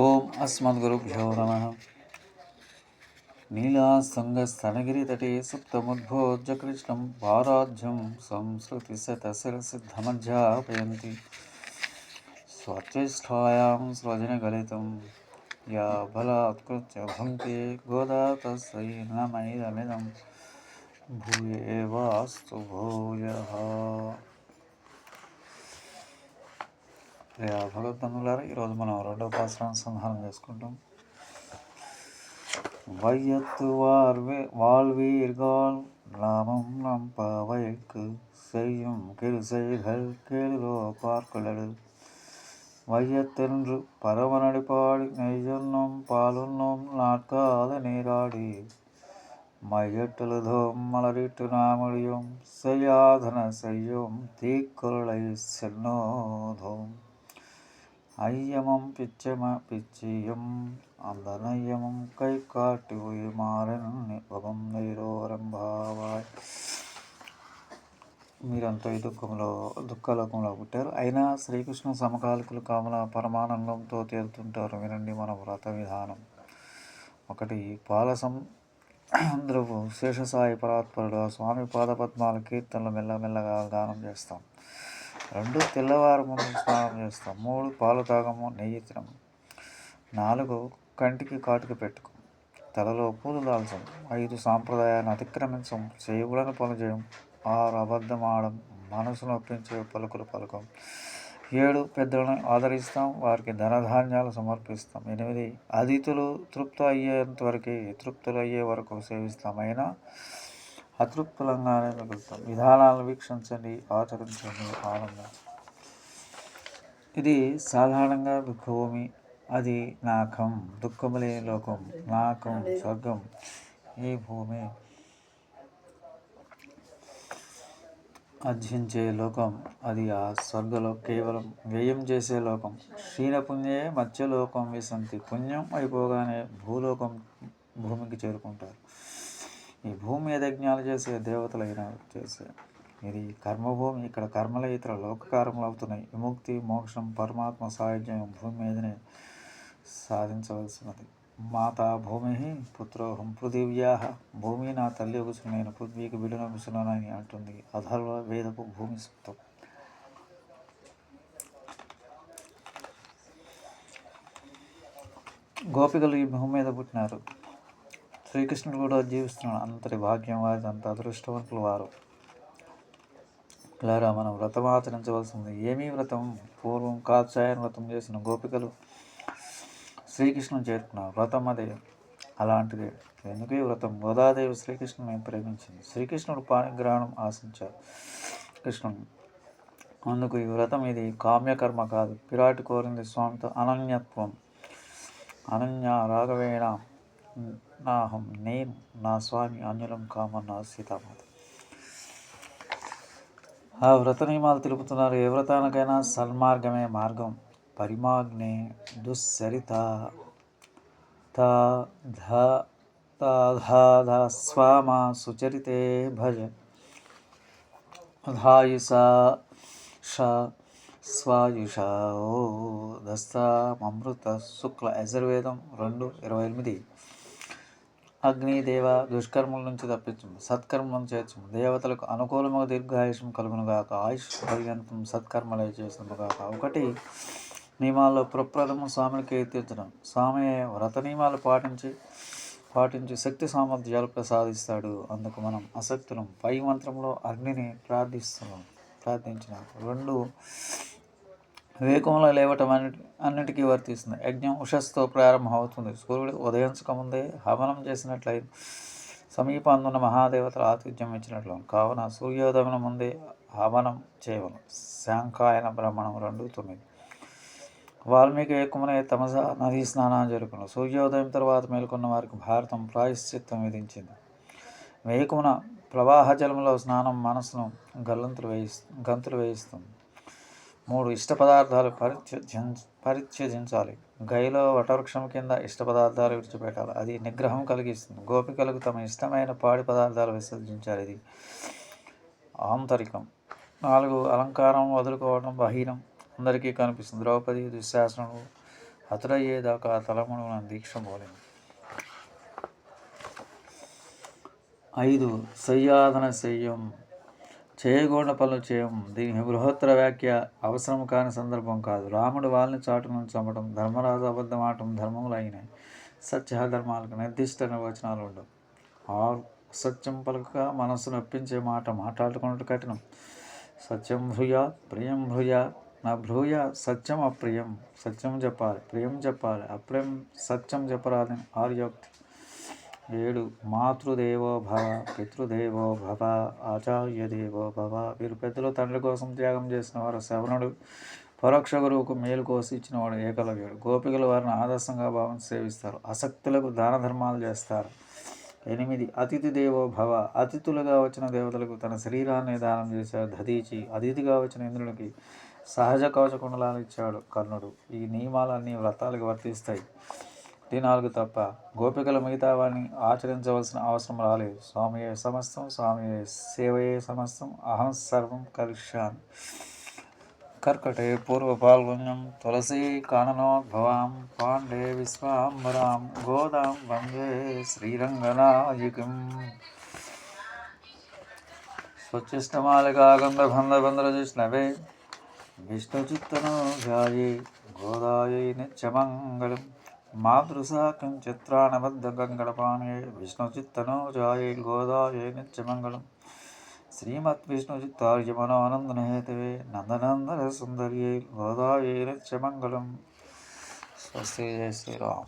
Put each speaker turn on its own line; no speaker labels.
ఓం అస్మద్గురుభ్యో నమ నీలాసంగస్తనగిరితటే సుప్తముద్భోజ్య కృష్ణం పారాధ్యం సంస్కృతిశతశిరసిద్ధమధ్యాపయంతి స్వచ్ఛేష్టాయాం స్వజనగలితం యా బలాత్కృత్య భుంక్తే గోదా తస్సై నమైదమిదం భూయేవాస్తు భూయః ప్రియా భగవద్బంధులారా ఈరోజు మనం రెండవ పాసరాన్ని సంహారం చేసుకుంటాం வையத்து வாழ்வே வாழ்வீர்கள் நாமம் நம் பாவைக்கு செய்யும் கிருசைகள் கேளுலோ பார்க்கலடு வையத்தென்று பரவனடி பாடி நெய்யுண்ணும் பாலுண்ணும் நாட்கால நீராடி மையட்டெழுதோம் மலரிட்டு நாமொழியும் செய்யாதன செய்யும் தீக்குரலை சென்னோதோம் ஐயமும் பிச்சம பிச்சியும் அந்த நையமும் கை காட்டி உயிர் మారన్ నిపగం నైరోరంభావాయ్ మీరంతా ఈ దుఃఖంలో దుఃఖలోకంలో పుట్టారు అయినా శ్రీకృష్ణ సమకాలికులు కామల పరమానందంతో తేలుతుంటారు వినండి మన వ్రత విధానం ఒకటి పాలసం ద్రవు శేషసాయి పరాత్పరుడు ఆ స్వామి పాదపద్మాల కీర్తనలు మెల్లమెల్లగా గానం చేస్తాం రెండు తెల్లవారు ముందు స్నానం చేస్తాం. మూడు పాలు తాగము నెయ్యి తినము. నాలుగు కంటికి కాటుక పెట్టుకో. తలలో పూలు దాల్చం ఐదు సాంప్రదాయాన్ని అతిక్రమించం చేయకూడని పనులు చేయం ఆరు అబద్ధం ఆడడం మనసును ఒప్పించే పలుకులు పలకం ఏడు పెద్దలను ఆదరిస్తాం. వారికి ధనధాన్యాలు సమర్పిస్తాం. ఎనిమిది అతిథులు తృప్తి అయ్యేంత వరకు తృప్తులు అయ్యే వరకు సేవిస్తాం. అయినా అతృప్తులంగానే మిగులుతాం విధానాలను వీక్షించండి ఆచరించండి ఆనందించండి ఇది సాధారణంగా దుఃఖభూమి అది నాకం దుఃఖము లేని లోకం నాకం స్వర్గం ఈ భూమి అర్జించే లోకం అది ఆ స్వర్గలో కేవలం వ్యయం చేసే లోకం. క్షీణపుణ్యే మత్స్యలోకం విసంతి పుణ్యం అయిపోగానే భూలోకం భూమికి చేరుకుంటారు. ఈ భూమి యజ్ఞాలు చేసే దేవతలైన చేసే ఇది కర్మభూమి ఇక్కడ కర్మల ఇతర లోకకారములు అవుతున్నాయి. విముక్తి మోక్షం పరమాత్మ సాయుధ్యం భూమి మీదనే సాధించవలసినది. మాతా భూమి పుత్రోహం పృథివ్యా. భూమి నా తల్లి కూర్చుని నేను పృథ్వీకి బిడ్డను అంటుంది అధర్వ వేదపు భూమి సూక్తం గోపికలు ఈ భూమి మీద పుట్టినారు. శ్రీకృష్ణుడు కూడా జీవిస్తున్నాడు. అంతటి భాగ్యం వారి అంత అదృష్టవంతులు వారు. ఇలా మనం వ్రతం ఆచరించవలసింది. ఏమీ వ్రతం? పూర్వం కాత్సాయన వ్రతం చేసిన గోపికలు శ్రీకృష్ణుని చేరుకున్నారు వ్రతం అదే. అలాంటిదే. ఎందుకు ఈ వ్రతం? గోదాదేవి శ్రీకృష్ణుని ప్రేమించింది. శ్రీకృష్ణుడు పాణిగ్రహణం ఆశించారు కృష్ణుడు అందుకు ఈ వ్రతం ఇది కామ్యకర్మ కాదు. పిరాటి కోరింది స్వామితో అనన్యత్వం. అనన్య రాఘవేణ నాహం నేను నా స్వామి అన్యులం కామన్న సీతామాత. ఆ వ్రత నియమాలు తెలుపుతున్నారు. ఏ వ్రతానికైనా సన్మార్గమే మార్గం. పరిమాగ్నే దుస్సరిత. త స్వామ సుచరితే భజ. ధాయుష ష స్వాయుష ఓ దస్తామృత శుక్ల యజుర్వేదం రెండు ఇరవై ఎనిమిది. అగ్ని దేవ దుష్కర్మల నుంచి తప్పించము సత్కర్మలను చేర్చము. దేవతలకు అనుకూలముగా దీర్ఘాయుషం కలుగునుగాక. ఆయుష్ పర్యంతం సత్కర్మలే చేసినగాక ఒకటి నియమాల్లో ప్రప్రథము స్వామిని కీర్తించడం స్వామి వ్రత నియమాలు పాటించి పాటించి శక్తి సామర్థ్యాలు ప్రసాదిస్తాడు. అందుకు మనం అసక్తులం పై మంత్రంలో అగ్నిని ప్రార్థిస్తున్నాం ప్రార్థించిన. రెండు వివేకంలో లేవటం అన్నిటి అన్నిటికీ వర్తిస్తుంది. యజ్ఞం ఉషస్తో ప్రారంభం అవుతుంది సూర్యుడు ఉదయించకముందే హవనం చేసినట్లయి సమీపాందున్న మహాదేవతల ఆతిథ్యం ఇచ్చినట్లు. కావున సూర్యోదయం ముందే హవనం చేయవలం శాంకాయన బ్రహ్మణం రెండు తొమ్మిది. వాల్మీకి ఏకమునే తమస నదీ స్నానాన్ని జరుపును సూర్యోదయం తర్వాత మేల్కొన్న వారికి భారతం ప్రాయశ్చిత్తం విధించింది. వేకుమున ప్రవాహ జలంలో స్నానం మనసును గల్లంతులు వేయి గంతులు వేయిస్తుంది. మూడు ఇష్ట పదార్థాలు పరిత్యజించ పరిత్యజించాలి. గైలో వటవృక్షం కింద ఇష్ట పదార్థాలు విడిచిపెట్టాలి. అది నిగ్రహం కలిగిస్తుంది. గోపికలకు తమ ఇష్టమైన పాడి పదార్థాలు విసర్జించాలి. ఇది ఆంతరికం. నాలుగు అలంకారం వదులుకోవడం బహీనం. అందరికీ కనిపిస్తుంది. ద్రౌపది దుశ్శాసనుడు హతుడయ్యేదాకా తలమున దీక్ష పోలేదు ఐదు సయ్యాదన శయ్యం. చేయకూడని పనులు చేయము దీని బృహత్తర వ్యాఖ్య అవసరం కాని సందర్భం కాదు. రాముడు వాళ్ళని చాటును చంపడం ధర్మరాజు అబద్ధమాటం ధర్మములు అయినాయి సత్య ధర్మాలకు నిర్దిష్ట నిర్వచనాలు ఉండవు. ఆరు సత్యం పలుక మనస్సును నొప్పించే మాట మాట్లాడుకున్నట్టు కఠినం. సత్యం భూయ ప్రియం భూయ నా భ్రూయ సత్యం అప్రియం. సత్యం చెప్పాలి ప్రియం చెప్పాలి అప్రియం సత్యం చెప్పరాదని ఆర్యోక్తి. ఏడు. మాతృదేవో భవ పితృదేవో భవ ఆచార్య దేవో భవ. వీరు పెద్దలు తండ్రి కోసం త్యాగం చేసిన వారు శవణుడు పరోక్ష గురువుకు మేలు కోసి ఇచ్చినవాడు ఏకలవ్యుడు. గోపికలు వారిని ఆదర్శంగా భావించి సేవిస్తారు. అసక్తులకు దాన ధర్మాలు చేస్తారు. ఎనిమిది. అతిథి దేవో భవ. అతిథులుగా వచ్చిన దేవతలకు తన శరీరాన్ని దానం చేశాడు. దధీచి అతిథిగా వచ్చిన ఇంద్రునికి సహజ కవచ కుండలాలు ఇచ్చాడు కర్ణుడు. ఈ నియమాలన్నీ వ్రతాలకు వర్తిస్తాయి. ఈ నాలుగు తప్ప గోపికలు మిగతా వారిని ఆచరించవలసిన అవసరం రాలేదు. స్వామియే సమస్తం స్వామియే సేవయే సమస్తం అహం సర్వం కరిష్యామి. కర్కటే పూర్వ పాల్గొన్యం తులసీ కాననోద్భవాం పాండే విశ్వాంబరాం గోదాం వందే శ్రీరంగనాయకం. స్వచ్ఛిష్టమాలికా గంధబంధబంధరజిష్ణవే విష్ణుచిత్తనో ధ్యాయే గోదాయై నిత్యమంగళం మాతృసాకం చిత్రాణబద్ధగంగళపాణే విష్ణుచిత్తనో గోదాయే నిత్యమంగళం. శ్రీమద్విష్ణుచిత్తార్యమనోనందనహేతవే నందనందన సుందర్యే గోదాయే నిత్యమంగళం. స్వస్తి జయ శ్రీరామ్.